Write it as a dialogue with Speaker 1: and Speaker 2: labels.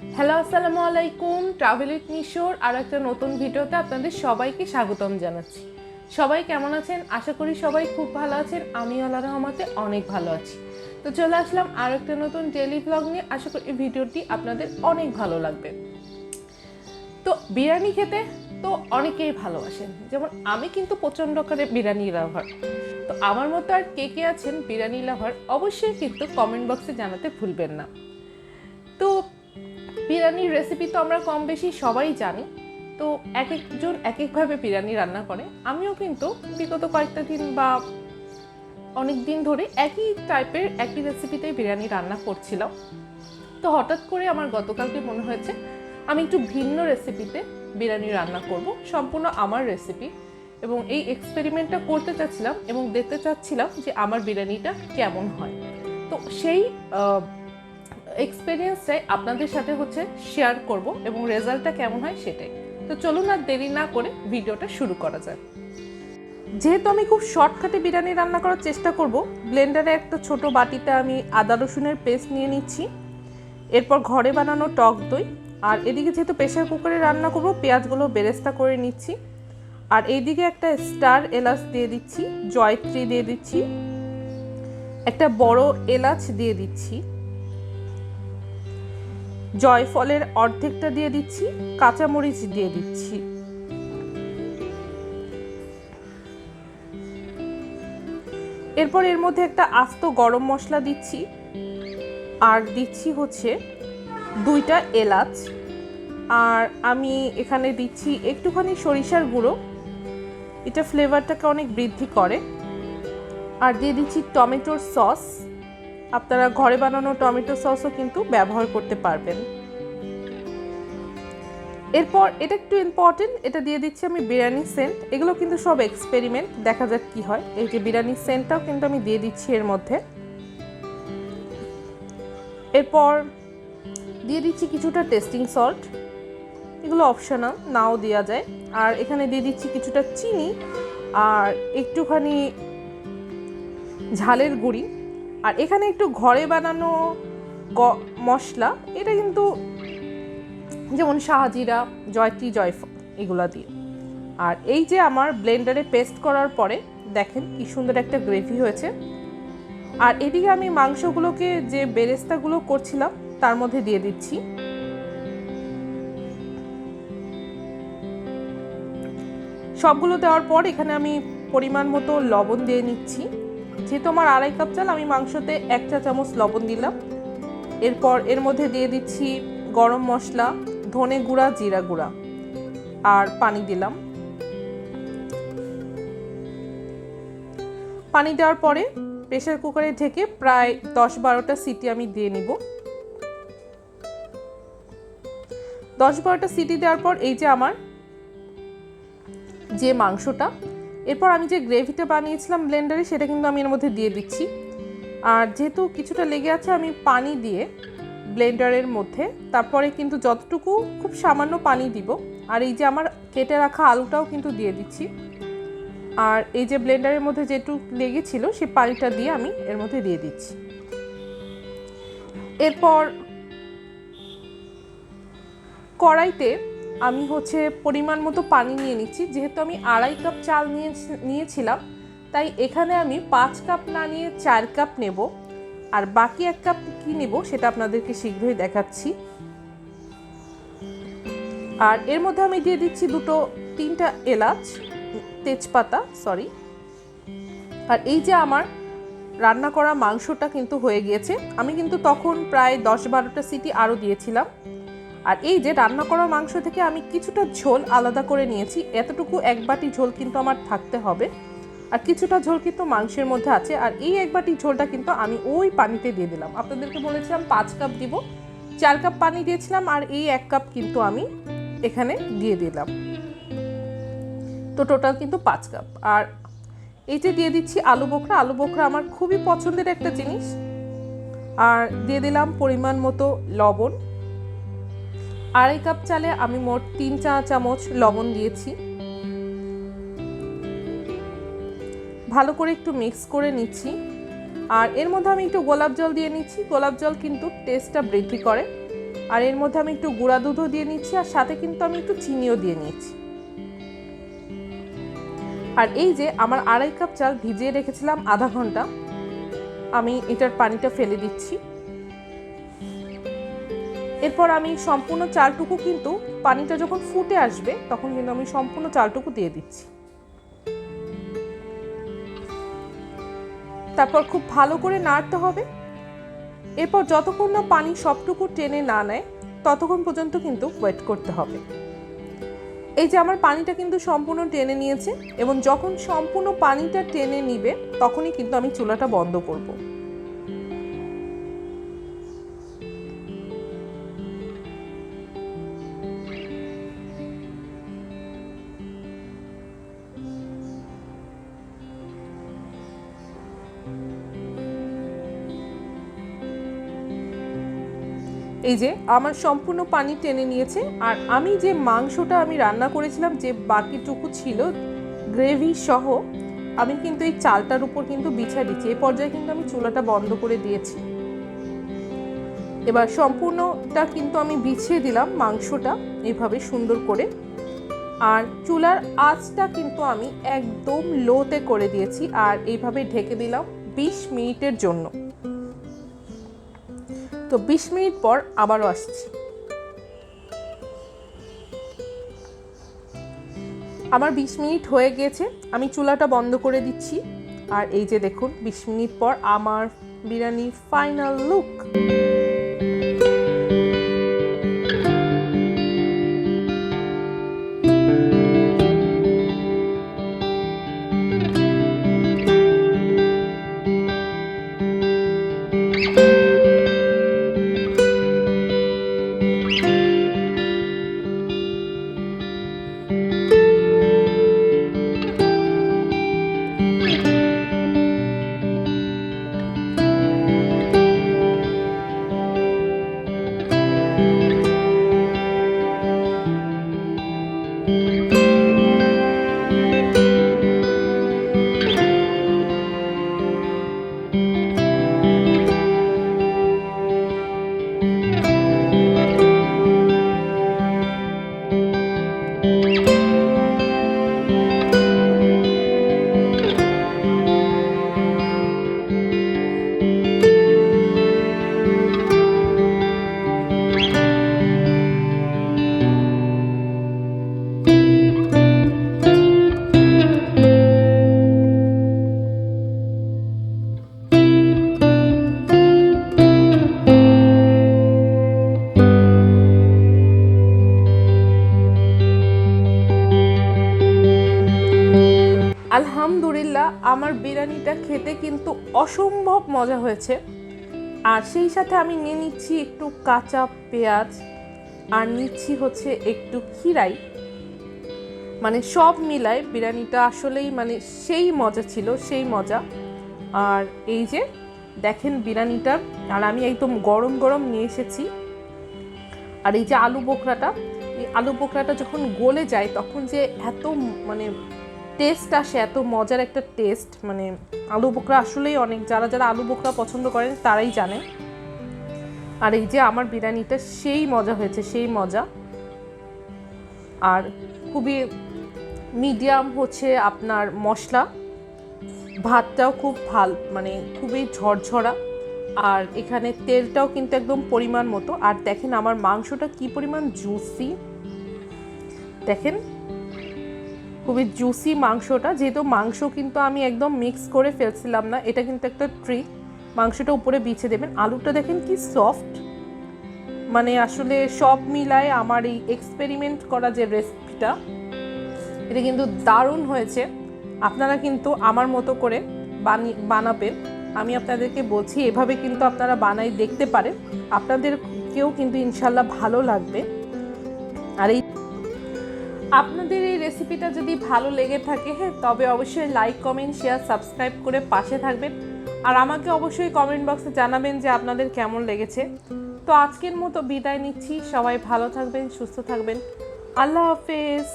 Speaker 1: Hello আসসালামু আলাইকুম travel with মিশোর আর একটা নতুন ভিডিওতে আপনাদের সবাইকে স্বাগতম জানাচ্ছি। সবাই কেমন আছেন? আশা করি সবাই খুব ভালো আছেন। আমি আল্লাহ রহমতে অনেক ভালো আছি। তো চলে আসলাম আর একটা নতুন ডেলি ব্লগ নিয়ে। আশা করি এই ভিডিওটি আপনাদের অনেক ভালো লাগবে। তো বিরিয়ানি খেতে তো অনেকেই ভালোবাসেন। যেমন আমি কিন্তু প্রচণ্ড করে বিরিয়ানি লাভার তো আমার মতো আর কে কে আছেন বিরিয়ানি লাভার অবশ্যই কিন্তু কমেন্ট বক্সে জানাতে ভুলবেন না। বিরিয়ানির রেসিপি তো আমরা কম বেশি সবাই জানি। তো এক একজন এক একভাবে বিরিয়ানি রান্না করে। আমিও কিন্তু বিগত কয়েকটা দিন বা অনেক দিন ধরে একই টাইপের একই রেসিপিতে বিরিয়ানি রান্না করছিলাম। তো হঠাৎ করে আমার গতকালকে মনে হয়েছে, আমি একটু ভিন্ন রেসিপিতে বিরিয়ানি রান্না করব, সম্পূর্ণ আমার রেসিপি এবং এই এক্সপেরিমেন্টটা করতে চাচ্ছিলাম এবং দেখতে চাচ্ছিলাম যে আমার বিরিয়ানিটা কেমন হয়। তো সেই এক্সপিরিয়েন্সটাই আপনাদের সাথে হচ্ছে শেয়ার করব এবং রেজাল্টটা কেমন হয় সেটাই। তো চলুন আর দেরি না করে ভিডিওটা শুরু করা যায় যেহেতু আমি খুব শর্টকাটে বিরিয়ানি রান্না করার চেষ্টা করব ব্লেন্ডারে একটা ছোট বাটিতে আমি আদা রসুনের পেস্ট নিয়ে নিচ্ছি। এরপর ঘরে বানানো টক দই, আর এদিকে যেহেতু প্রেশার কুকারে রান্না করব, পেঁয়াজগুলো বেরেস্তা করে নিচ্ছি। আর এইদিকে একটা স্টার এলাচ দিয়ে দিচ্ছি, জয়ত্রী দিয়ে দিচ্ছি। একটা বড় এলাচ দিয়ে দিচ্ছি। জয়ফলের অর্ধেকটা দিয়ে দিচ্ছি, কাঁচামরিচ দিয়ে দিচ্ছি। এরপর এর মধ্যে একটা আস্ত গরম মশলা দিচ্ছি, আর দিচ্ছি হচ্ছে দুইটা এলাচ। আর আমি এখানে দিচ্ছি একটুখানি সরিষার গুঁড়ো, এটা ফ্লেভারটাকে অনেক বৃদ্ধি করে। আর দিয়ে দিচ্ছি টমেটোর সস। আপনারা ঘরে বানানো টমেটো সসও কিন্তু ব্যবহার করতে পারবেন। এরপর এটা একটু ইম্পর্টেন্ট এটা দিয়ে দিচ্ছি আমি বিরিয়ানি সেন্ট এগুলো কিন্তু সব এক্সপেরিমেন্ট দেখা যাক কি হয়। এই যে বিরিয়ানি সেন্টটাও কিন্তু আমি দিয়ে দিচ্ছি এর মধ্যে। এরপর দিয়ে দিচ্ছি কিছুটা টেস্টিং সল্ট এগুলো অপশনাল নাও দেওয়া যায়। আর এখানে দিয়ে দিচ্ছি কিছুটা চিনি আর একটুখানি ঝালের গুঁড়ি। আর এখানে একটু ঘরে বানানো গ মশলা, এটা কিন্তু যেমন শাহজিরা জয়ত্রী জয়ফল, এগুলো দিয়ে। আর এই যে আমার ব্লেন্ডারে পেস্ট করার পরে, দেখেন কি সুন্দর একটা গ্রেভি হয়েছে। আর এদিকে আমি মাংসগুলোকে যে বেরেস্তাগুলো করছিলাম, তার মধ্যে দিয়ে দিচ্ছি। সবগুলো দেওয়ার পর এখানে আমি পরিমাণ মতো লবণ দিয়ে নিচ্ছি। যেহেতু আমার আড়াই কাপ চাল আমি মাংসতে এক চা চামচ লবণ দিলাম। এরপর এর মধ্যে দিয়ে দিচ্ছি গরম মশলা, ধনে গুঁড়া, জিরা গুঁড়া আর পানি দিলাম। পানি দেওয়ার পরে প্রেশার কুকারে ঢেকে প্রায় দশ বারোটা সিটি আমি দিয়ে নিব। দশ বারোটা সিটি দেওয়ার পর এই যে আমার যে মাংসটা এরপর আমি যে গ্রেভিটা বানিয়েছিলাম ব্লেন্ডারে, সেটা কিন্তু আমি এর মধ্যে দিয়ে দিচ্ছি। আর যেহেতু কিছুটা লেগে আছে, আমি পানি দিয়ে ব্লেন্ডারের মধ্যে, তারপরে কিন্তু যতটুকু খুব সামান্য পানি দিব। আর এই যে আমার কেটে রাখা আলুটাও কিন্তু দিয়ে দিচ্ছি। আর এই যে ব্লেন্ডারের মধ্যে যেটুকু লেগেছিল সেই পানিটা দিয়ে আমি এর মধ্যে দিয়ে দিচ্ছি। এরপর কড়াইতে আমি হচ্ছে পরিমাণ মতো পানি নিয়ে নিচ্ছি। যেহেতু আমি আড়াই কাপ চাল নিয়ে নিয়েছিলাম, তাই এখানে আমি পাঁচ কাপ না নিয়ে চার কাপ নেব। আর বাকি এক কাপ কী নেব সেটা আপনাদেরকে শীঘ্রই দেখাচ্ছি। আর এর মধ্যে আমি দিয়ে দিচ্ছি দুটো, তিনটা এলাচ, তেজপাতা সরি আর এই যে আমার রান্না করা মাংসটা কিন্তু হয়ে গিয়েছে। আমি কিন্তু তখন প্রায় দশ বারোটা সিটি আরও দিয়েছিলাম। আর এই যে রান্না করা মাংস থেকে আমি কিছুটা ঝোল আলাদা করে নিয়েছি, এতটুকু এক বাটি ঝোল কিন্তু আমার থাকতে হবে। আর কিছুটা ঝোল কিন্তু মাংসের মধ্যে আছে, আর এই এক বাটি ঝোলটা কিন্তু আমি ওই পানিতে দিয়ে দিলাম। আপনাদেরকে বলেছিলাম পাঁচ কাপ দিব, চার কাপ পানি দিয়েছিলাম, আর এই এক কাপ কিন্তু আমি এখানে দিয়ে দিলাম। তো টোটাল কিন্তু পাঁচ কাপ। আর এই যে দিয়ে দিচ্ছি আলু বোখরা আলু বোখরা আমার খুবই পছন্দের একটা জিনিস। আর দিয়ে দিলাম পরিমাণ মতো লবণ। আড়াই কাপ চালে আমি মোট তিন চা চামচ লবণ দিয়েছি। ভালো করে একটু মিক্স করে নিচ্ছি। আর এর মধ্যে আমি একটু গোলাপ জল দিয়ে নিচ্ছি। গোলাপ জল কিন্তু টেস্টটা বৃদ্ধি করে। আর এর মধ্যে আমি একটু গুঁড়া দুধও দিয়ে নিচ্ছি। আর সাথে কিন্তু আমি একটু চিনিও দিয়ে নিয়েছি আর এই যে আমার আড়াই কাপ চাল ভিজিয়ে রেখেছিলাম আধা ঘণ্টা, আমি এটার পানিটা ফেলে দিচ্ছি। এরপর আমি সম্পূর্ণ চালটুকু কিন্তু পানিটা যখন ফুটে আসবে, তখন কিন্তু আমি সম্পূর্ণ চালটুকু দিয়ে দিচ্ছি। তারপর খুব ভালো করে নাড়তে হবে। এরপর যতক্ষণ না পানি সবটুকু টেনে না নেয়, ততক্ষণ পর্যন্ত কিন্তু ওয়েট করতে হবে। এই যে আমার পানিটা কিন্তু সম্পূর্ণ টেনে নিয়েছে, এবং যখন সম্পূর্ণ পানিটা টেনে নিবে, তখনই কিন্তু আমি চুলাটা বন্ধ করব। এই যে, আমার সম্পূর্ণ পানি টেনে নিয়েছে, আর আমি যে মাংসটা আমি রান্না করেছিলাম, যে বাকিটুকু ছিল, গ্রেভি সহ, আমি কিন্তু এই চালটার উপর কিন্তু বিছা দিচ্ছি। এই পর্যায়ে কিন্তু আমি চুলাটা বন্ধ করে দিয়েছি। এবার সম্পূর্ণটা কিন্তু আমি বিছিয়ে দিলাম মাংসটা এভাবে সুন্দর করে। আর চুলার আঁচটা কিন্তু আমি একদম লোতে করে দিয়েছি, আর এইভাবে ঢেকে দিলাম। বিশ মিনিটের জন্য। তো বিশ মিনিট পর আবারও আসছি। আমার বিশ মিনিট হয়ে গেছে, আমি চুলাটা বন্ধ করে দিচ্ছি। আর এই যে দেখুন, বিশ মিনিট পর আমার বিরিয়ানির ফাইনাল লুক আমার বিরিয়ানিটা খেতে কিন্তু অসম্ভব মজা হয়েছে। আর সেই সাথে আমি নিয়ে নিচ্ছি একটু কাঁচা পেঁয়াজ, আর নিচ্ছি হচ্ছে একটু খিরাই মানে সব মিলায় বিরিয়ানিটা আসলেই মানে সেই মজা ছিল, সেই মজা। আর এই যে দেখেন বিরিয়ানিটা, আর আমি একদম গরম গরম নিয়ে এসেছি। আর এই যে আলু বোকরাটা, এই আলু বোকরাটা যখন গলে যায় তখন যে এত মানে টেস্ট আসে, এত মজার একটা টেস্ট মানে আলু বোকরা আসলেই অনেক, যারা যারা আলু বোকরা পছন্দ করেন তারাই জানে। আর এই যে আমার বিরিয়ানিটা সেই মজা হয়েছে, সেই মজা। আর খুবই মিডিয়াম হচ্ছে আপনার মশলা। ভাতটাও খুব ভালো মানে খুবই ঝরঝরা। আর এখানে তেলটাও কিন্তু একদম পরিমাণ মতো। আর দেখেন আমার মাংসটা কি পরিমাণ জুসি দেখেন খুবই জুসি মাংসটা। যেহেতু মাংস কিন্তু আমি একদম মিক্স করে ফেলছিলাম না, এটা কিন্তু একটা ট্রিক মাংসটা উপরে বিছে দেবেন। আলুটা দেখেন কি সফট মানে আসলে সব মিলায় আমার এই এক্সপেরিমেন্ট করা যে রেসিপিটা এটা কিন্তু দারুণ হয়েছে। আপনারা কিন্তু আমার মতো করে বানিয়ে বানাবেন। আমি আপনাদেরকে বলছি, এভাবে কিন্তু আপনারা বানাই দেখতে পারেন। আপনাদেরকেও কিন্তু ইনশাল্লাহ ভালো লাগবে। আর এই আপনাদের এই রেসিপিটা যদি ভালো লেগে থাকে হ্যাঁ তবে অবশ্যই লাইক কমেন্ট শেয়ার সাবস্ক্রাইব করে পাশে থাকবেন। আর আমাকে অবশ্যই কমেন্ট বক্সে জানাবেন যে আপনাদের কেমন লেগেছে। তো আজকের মতো বিদায় নিচ্ছি। সবাই ভালো থাকবেন, সুস্থ থাকবেন। আল্লাহ হাফেজ।